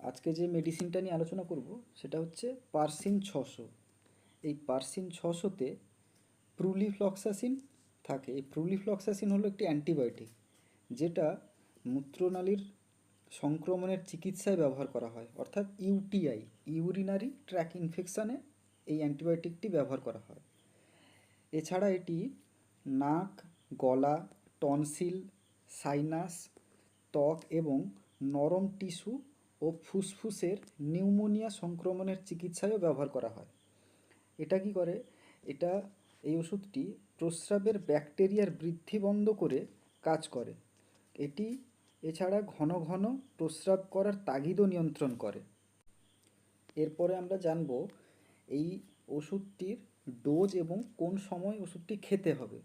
আজকে যে মেডিসিনটা নিয়ে আলোচনা করব, সেটা হচ্ছে পারসিন ছশো। এই পারসিন ছশোতে প্রুলিফ্লক্সাসিন থাকে। এই প্রুলিফ্লক্সাসিন হলো একটি অ্যান্টিবায়োটিক, যেটা মূত্রনালীর সংক্রমণের চিকিৎসায় ব্যবহার করা হয়। অর্থাৎ ইউটিআই ইউরিনারি ট্র্যাক ইনফেকশানে এই অ্যান্টিবায়োটিকটি ব্যবহার করা হয়। এছাড়া এটি নাক, গলা, টনসিল, সাইনাস, ত্বক এবং নরম টিস্যু ও ফুসফুসের নিউমোনিয়া সংক্রমণের চিকিৎসায়ও ব্যবহার করা হয়। এটা কি করে? এটা এই ওষুধটি প্রস্রাবের ব্যাকটেরিয়ার বৃদ্ধি বন্ধ করে কাজ করে। এটি এছাড়া ঘন ঘন প্রস্রাব করার তাগিদও নিয়ন্ত্রণ করে। এরপরে আমরা জানব এই ওষুধটির ডোজ এবং কোন সময় ওষুধটি খেতে হবে।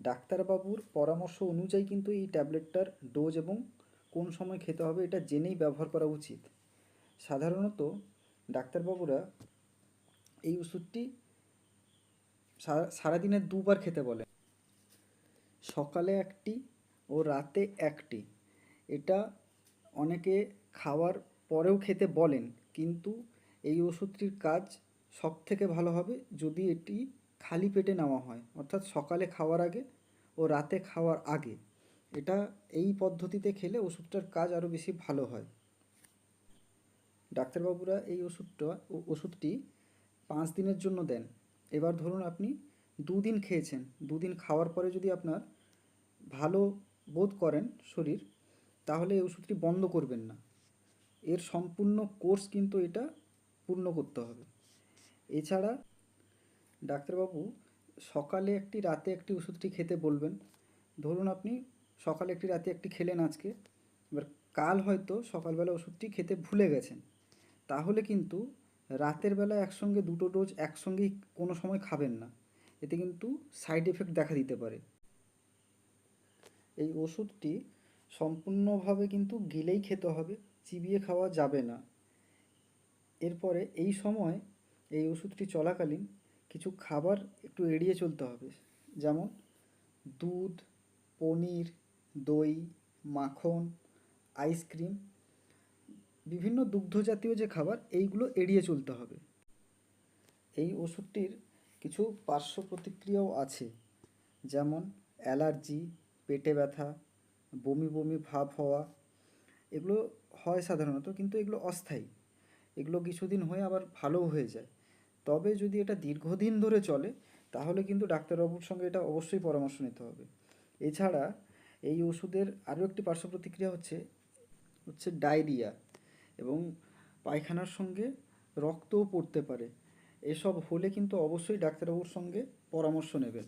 ডাক্তারবাবুর পরামর্শ অনুযায়ী কিন্তু এই ট্যাবলেটটার ডোজ এবং কোন সময় খেতে হবে এটা জেনেই ব্যবহার করা উচিত। সাধারণত ডাক্তারবাবুরা এই ওষুধটি সারা সারাদিনে দুবার খেতে বলেন। সকালে একটি ও রাতে একটি। এটা অনেকে খাওয়ার পরেও খেতে বলেন, কিন্তু এই ওষুধটির কাজ সব থেকে ভালো হবে যদি এটি খালি পেটে নেওয়া হয়। অর্থাৎ সকালে খাওয়ার আগে ও রাতে খাওয়ার আগে। এটা এই পদ্ধতিতে খেলে ওষুধটার কাজ আরও বেশি ভালো হয়। ডাক্তারবাবুরা এই ওষুধটা ওষুধটি পাঁচ দিনের জন্য দেন। এবার ধরুন আপনি দুদিন খেয়েছেন, দুদিন খাওয়ার পরে যদি আপনার ভালো বোধ করেন শরীর, তাহলে এই ওষুধটি বন্ধ করবেন না। এর সম্পূর্ণ কোর্স কিন্তু এটা পূর্ণ করতে হবে। এছাড়া ডাক্তারবাবু সকালে একটি, রাতে একটি ওষুধটি খেতে বলবেন। ধরুন আপনি সকালে একটি রাতে একটি খেলেন আজকে। এবার কাল হয়তো সকালবেলা ওষুধটি খেতে ভুলে গেছেন। তাহলে কিন্তু রাতের বেলা একসঙ্গে দুটো ডোজ একসঙ্গেই কোনো সময় খাবেন না। এতে কিন্তু সাইড এফেক্ট দেখা দিতে পারে। এই ওষুধটি সম্পূর্ণভাবে কিন্তু গিলেই খেতে হবে, চিবিয়ে খাওয়া যাবে না। এরপরে এই সময় এই ওষুধটি চলাকালীন কিছু খাবার একটু এড়িয়ে চলতে হবে। যেমন দুধ, পনির দই, মাখন, আইসক্রিম, বিভিন্ন দুগ্ধজাতীয় যে খাবার, এইগুলো এড়িয়ে চলতে হবে। এই ওষুধটির কিছু পার্শ্ব প্রতিক্রিয়াও আছে, যেমন অ্যালার্জি, পেটে ব্যথা, বমি বমি ভাব হওয়া, এগুলো হয় সাধারণত, কিন্তু এগুলো অস্থায়ী। এগুলো কিছুদিন হয়ে আবার ভালোও হয়ে যায়। তবে যদি এটা দীর্ঘদিন ধরে চলে, তাহলে কিন্তু ডাক্তারবাবুর সঙ্গে এটা অবশ্যই পরামর্শ নিতে হবে। এছাড়া এই ওষুধের আরও একটি পার্শ্ব প্রতিক্রিয়া হচ্ছে হচ্ছে ডায়রিয়া এবং পায়খানার সঙ্গে রক্তও পড়তে পারে। এসব হলে কিন্তু অবশ্যই ডাক্তারবাবুর সঙ্গে পরামর্শ নেবেন।